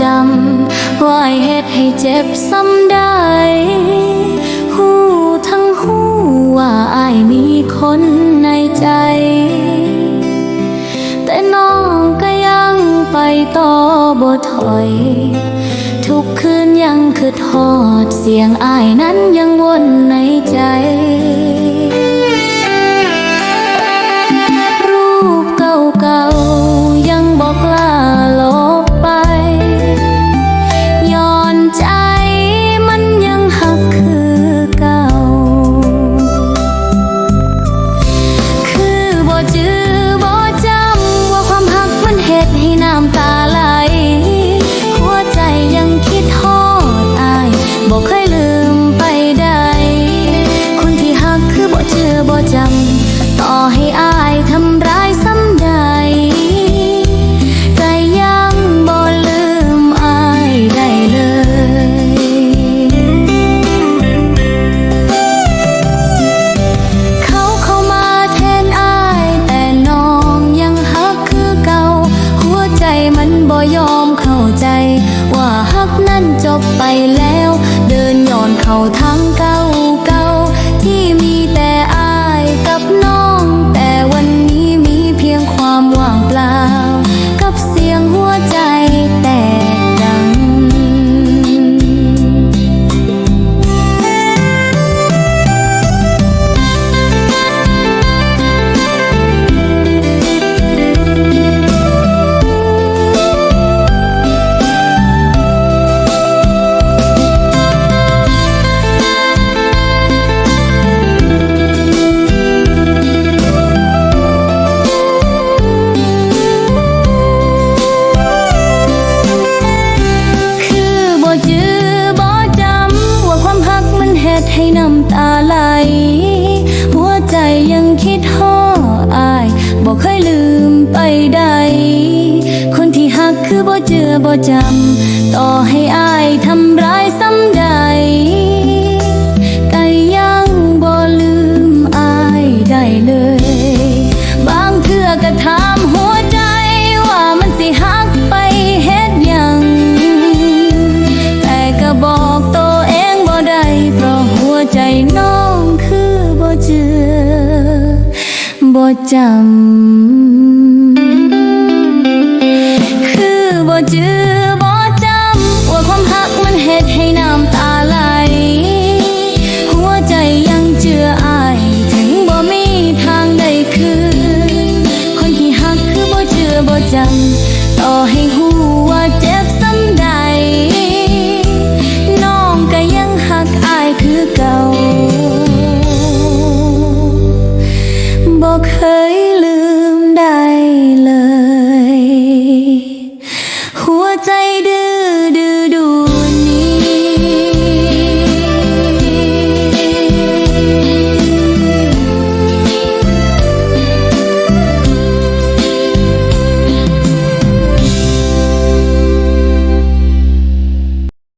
จำว่าเฮ็ดให้เจ็บซ้ำได้ฮู้ทั้งฮู้ว่าอายมีคนในใจ แต่น้องก็ยังไปต่อบ่ถอย ทุกคืนยังคือทอดเสียงอายนั้นยังวนในใจ บไปแล้ว เดินย้อนเข้าทางเก่า บอกเคยลืมไปใด คนที่หักคือบ่เจือบ่จำ ต่อให้อายทำร้าย จำ คือบ่จือบ่จำ ว่าความหักมันเฮ็ดให้น้ำตาไหล หัวใจยังเจืออาย ถึงบ่มีทางใดคืน คนที่หักคือบ่จือบ่จำ ต่อให้หัว